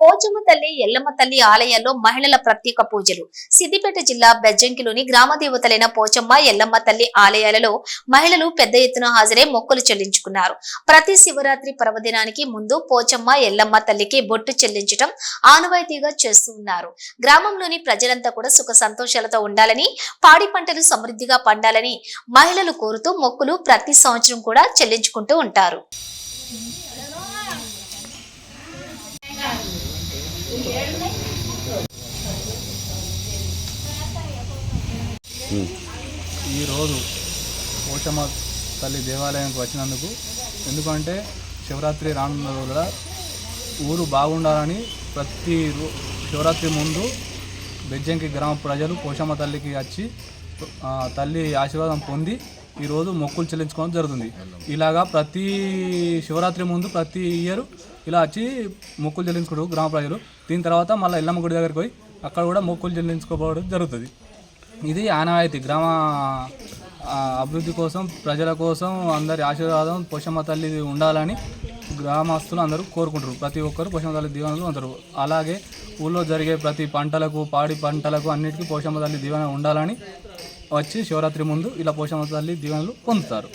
పోచమ్మ తల్లి ఎల్లమ్మ తల్లి ఆలయాల్లో మహిళల ప్రత్యేక పూజలు. సిద్దిపేట జిల్లా బెజ్జంకిలోని గ్రామ దేవతలైన పోచమ్మ ఎల్లమ్మ తల్లి ఆలయాలలో మహిళలు పెద్ద ఎత్తున హాజరై మొక్కులు చెల్లించుకున్నారు. ప్రతి శివరాత్రి పర్వదినానికి ముందు పోచమ్మ ఎల్లమ్మ తల్లికి బొట్టు చెల్లించటం ఆనవాయితీగా చేస్తూ ఉన్నారు. గ్రామంలోని ప్రజలంతా కూడా సుఖ సంతోషాలతో ఉండాలని పాడి పంటలు సమృద్ధిగా పండాలని మహిళలు కోరుతూ మొక్కులు ప్రతి సంవత్సరం కూడా చెల్లించుకుంటూ ఉంటారు. ఈరోజు పోచమ్మ తల్లి దేవాలయానికి వచ్చినందుకు ఎందుకంటే శివరాత్రి రానున్న రోజుల ఊరు బాగుండాలని ప్రతి శివరాత్రి ముందు బెజ్జంకి గ్రామ ప్రజలు పోచమ్మ తల్లికి వచ్చి తల్లి ఆశీర్వాదం పొంది ఈరోజు మొక్కులు చెల్లించుకోవడం జరుగుతుంది. ఇలాగా ప్రతి శివరాత్రి ముందు ప్రతి ఇయర్ ఇలా వచ్చి మొక్కులు చెల్లించుకుంటారు గ్రామ ప్రజలు. దీని తర్వాత మళ్ళీ ఎల్లమ్మ గుడి దగ్గరికి పోయి అక్కడ కూడా మొక్కులు చెల్లించుకోవడం జరుగుతుంది. ఇది ఆనవాయితీ. గ్రామ అభివృద్ధి కోసం ప్రజల కోసం అందరి ఆశీర్వాదం పోషమ్మ తల్లి ఉండాలని గ్రామస్తులు అందరూ కోరుకుంటారు. ప్రతి ఒక్కరు పోషమ్మ తల్లి దీవెనలు అందరూ అలాగే ఊళ్ళో జరిగే ప్రతి పంటలకు పాడి పంటలకు అన్నిటికీ పోషమ్మ తల్లి దీవెన ఉండాలని వచ్చి శివరాత్రి ముందు ఇలా పోషమ్మ తల్లి దీవెనలు పొందుతారు.